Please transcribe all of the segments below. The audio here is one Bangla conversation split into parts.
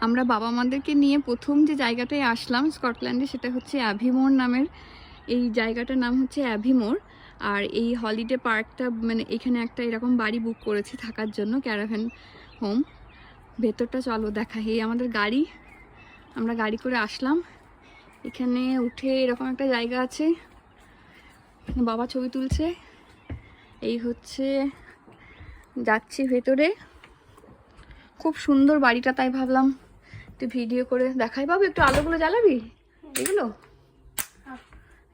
আমরা বাবা মাদেরকে নিয়ে প্রথম যে জায়গাটায় আসলাম স্কটল্যান্ডে সেটা হচ্ছে অ্যাভিমোর নামের এই জায়গাটার নাম হচ্ছে অ্যাভিমোর। আর এই হলিডে পার্কটা মানে এখানে একটা এরকম বাড়ি বুক করেছি থাকার জন্য, ক্যারাভ্যান হোম। ভেতরটা চলো দেখা, এই আমাদের গাড়ি। আমরা গাড়ি করে আসলাম। এখানে উঠে এরকম একটা জায়গা আছে। বাবা ছবি তুলছে। এই হচ্ছে যাচ্ছি ভেতরে। খুব সুন্দর বাড়িটা তাই ভাবলাম। একটু ভিডিও করে দেখাই। বাবু, একটু আলোগুলো জ্বালাবি? এগুলো?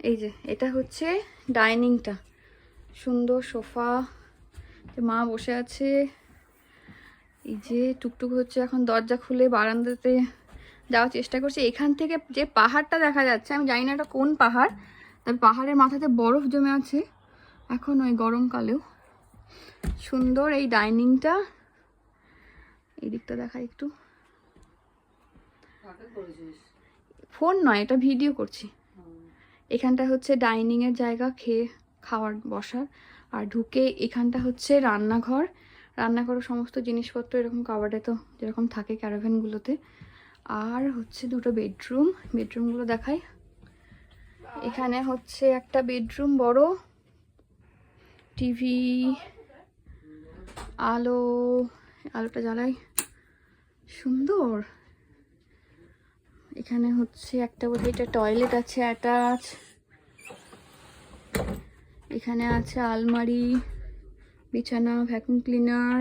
এই যে, এটা হচ্ছে ডাইনিংটা। সুন্দর সোফা। মা বসে আছে। এই যে টুকটুক হচ্ছে এখন দরজা খুলে বারান্দাতে যাওয়ার চেষ্টা করছে। এখান থেকে যে পাহাড়টা দেখা যাচ্ছে, আমি জানি না এটা কোন পাহাড়, তবে পাহাড়ের মাথাতে বরফ জমে আছে এখন ওই গরমকালেও। সুন্দর এই ডাইনিংটা। এই দিকটা দেখা একটু। ফোন নয় এটা ভিডিও করছি। এখানটা হচ্ছে ডাইনিং এর জায়গা খেয়ে খাওয়ার বসার। আর ঢুকে এখানটা হচ্ছে রান্নাঘর। রান্নাঘরের সমস্ত জিনিসপত্র এরকম কাবার্ডে তো যেরকম থাকে ক্যারাভ্যানগুলোতে আর হচ্ছে দুটো বেডরুম বেডরুমগুলো দেখাই। এখানে হচ্ছে একটা বেডরুম বড়। টিভি আলো আলোটা জ্বালাই। সুন্দর। এখানে হচ্ছে একটা বোধহয় এটা টয়লেট আছে অ্যাটাচ এখানে আছে আলমারি, বিছানা ভ্যাকুম ক্লিনার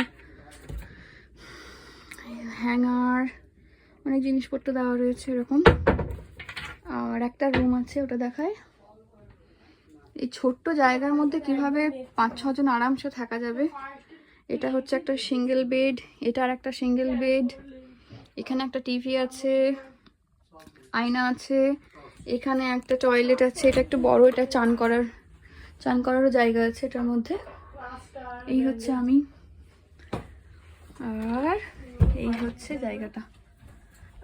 হ্যাঙ্গার অনেক জিনিসপত্র দেওয়া রয়েছে এরকম। আর একটা রুম আছে ওটা দেখায়। এই ছোট্ট জায়গার মধ্যে কীভাবে পাঁচ, ছজন আরামসে থাকা যাবে? এটা হচ্ছে একটা সিঙ্গেল বেড এটা আর একটা সিঙ্গেল বেড এখানে একটা টিভি আছে। আয়না আছে এখানে একটা টয়লেট আছে এটা একটু বড় এটা চান করার চান করারও জায়গা আছে এটার মধ্যে। এই হচ্ছে আমি। আর এই হচ্ছে জায়গাটা।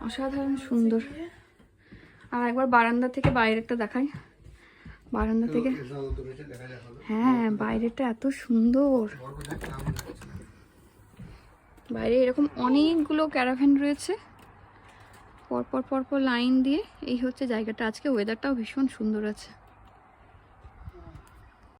অসাধারণ সুন্দর। আর একবার বারান্দা থেকে বাইরেটা দেখাই। বারান্দা থেকে হ্যাঁ বাইরেটা এত সুন্দর। বাইরে এরকম অনেকগুলো ক্যারাভ্যান রয়েছে। পরপর পরপর লাইন দিয়ে এই হচ্ছে জায়গাটা। আজকে ওয়েদারটাও ভীষণ সুন্দর আছে।